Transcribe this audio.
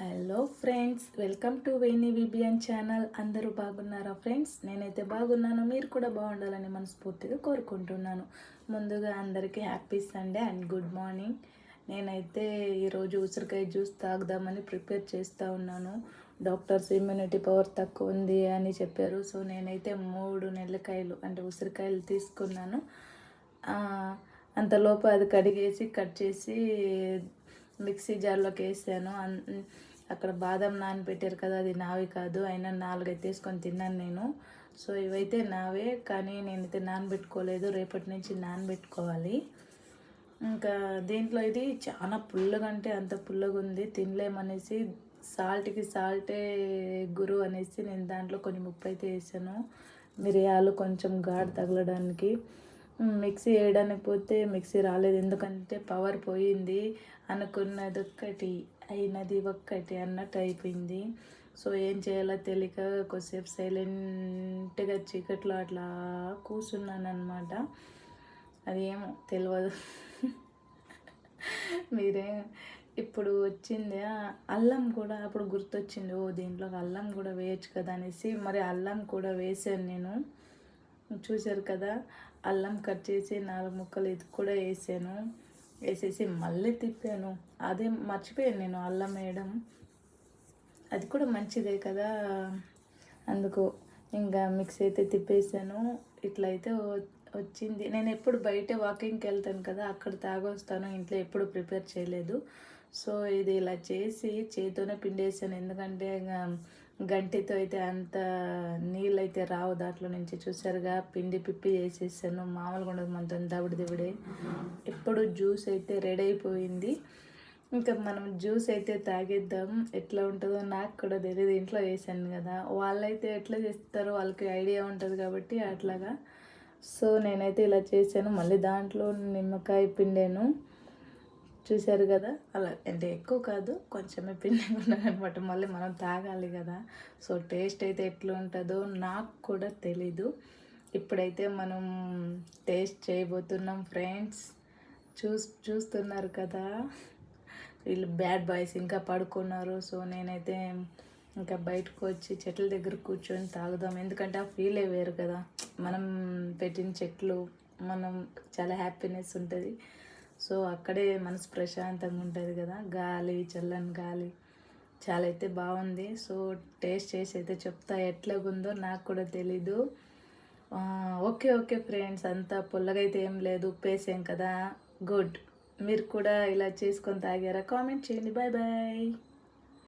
Hello friends welcome to Veni విబియన్ channel అందరూ బాగున్నారా friends నేనైతే బాగున్నాను. మీరు కూడా బాగుండాలని మనస్ఫూర్తిగా కోరుకుంటున్నాను. ముందుగా అందరికీ happy Sunday and good morning నేనైతే ఈరోజు ఉసిరికాయ జ్యూస్ తాగుదామని ప్రిపేర్ చేస్తూ ఉన్నాను. డాక్టర్స్ ఇమ్యూనిటీ పవర్ తక్కువ ఉంది అని చెప్పారు. సో నేనైతే మూడు నెల్లకాయలు అంటే ఉసిరికాయలు తీసుకున్నాను. అంతలోపు అది కడిగేసి కట్ చేసి మిక్సీ జార్లోకి వేసాను. అన్- అక్కడ బాదం నానబెట్టారు కదా అది నావి కాదు అయినా నాలుగైతే తీసుకొని తిన్నాను నేను. సో ఇవైతే నావే కానీ నేనైతే నానబెట్టుకోలేదు రేపటి నుంచి నానబెట్టుకోవాలి. ఇంకా దీంట్లో ఇది చాలా పుల్లగా అంటే అంత పుల్లగా ఉంది తినలేమనేసి సాల్ట్కి సాల్టే గురు అనేసి నేను దాంట్లో కొన్ని ముప్పు అయితే వేసాను. మిరియాలు కొంచెం ఘాటు తగలడానికి. మిక్సీ వేయడానికి పోతే మిక్సీ రాలేదు ఎందుకంటే పవర్ పోయింది అనుకున్నది ఒక్కటి అయినది ఒక్కటి అన్నట్టు అయిపోయింది. సో ఏం చేయాలో తెలియక కొద్దిసేపు సైలెంట్గా చీకట్లో అట్లా కూర్చున్నాను అనమాట అది ఏమో తెలియదు మీరే ఇప్పుడు వచ్చింది? అల్లం కూడా అప్పుడు గుర్తొచ్చింది. ఓ దీంట్లో అల్లం కూడా వేయచ్చు కదా అనేసి. మరి అల్లం కూడా వేసాను నేను. చూశారు కదా? అల్లం కట్ చేసి నాలుగు ముక్కలు ఇది కూడా వేసాను. వేసేసి మళ్ళీ తిప్పాను. అదే మర్చిపోయాను నేను అల్లం వేయడం. అది కూడా మంచిదే కదా. అందుకు ఇంకా మిక్సీ అయితే తిప్పేసాను. ఇట్లయితే వచ్చింది. నేను ఎప్పుడు బయట వాకింగ్కి వెళ్తాను కదా అక్కడ తాగొస్తాను. ఇంట్లో ఎప్పుడు ప్రిపేర్ చేయలేదు. సో ఇది ఇలా చేసి చేతితోనే పిండేసాను. ఎందుకంటే ఇంకా గంటితో అయితే అంత నీళ్ళు అయితే రావు దాంట్లో నుంచి. చూసారుగా? పిండి పిప్పి చేసేసాను. మామూలుగా ఉండదు మనతో దవిడి దివిడే ఇప్పుడు జ్యూస్ అయితే రెడీ అయిపోయింది. ఇంకా మనం జ్యూస్ అయితే తాగేద్దాం. ఎట్లా ఉంటుందో నాకు కూడా తెలియదు ఇంట్లో వేసాను కదా. వాళ్ళైతే ఎట్లా చేస్తారో వాళ్ళకి ఐడియా ఉంటుంది కాబట్టి అట్లాగా. సో నేనైతే ఇలా చేశాను. మళ్ళీ దాంట్లో నిమ్మకాయ పిండాను. చూశారు కదా? అలా అంటే ఎక్కువ కాదు కొంచెమే పిండి అనమాట మళ్ళీ మనం తాగాలి కదా. సో టేస్ట్ అయితే ఎట్లా ఉంటుందో నాకు కూడా తెలీదు. ఇప్పుడైతే మనం టేస్ట్ చేయబోతున్నాం ఫ్రెండ్స్. చూస్ చూస్తున్నారు కదా? వీళ్ళు బ్యాడ్ బాయ్స్ ఇంకా పడుకున్నారు. సో నేనైతే ఇంకా బయటకు వచ్చి చెట్ల దగ్గర కూర్చొని తాగుదాం. ఎందుకంటే ఆ ఫీలే వేరు కదా. మనం పెట్టిన చెట్లు మనం చాలా హ్యాపీనెస్ ఉంటుంది. సో అక్కడే మనసు ప్రశాంతంగా ఉంటుంది కదా. గాలి చల్లని గాలి చాలా అయితే బాగుంది. సో టేస్ట్ చేసి అయితే చెప్తా ఎట్లాగుందో నాకు కూడా తెలీదు. Okay okay friends. అంతా పుల్లగైతే ఏం లేదు. ఉప్పేసాం కదా. గుడ్. మీరు కూడా ఇలా చేసుకొని తాగారా? కామెంట్ చేయండి. Bye bye.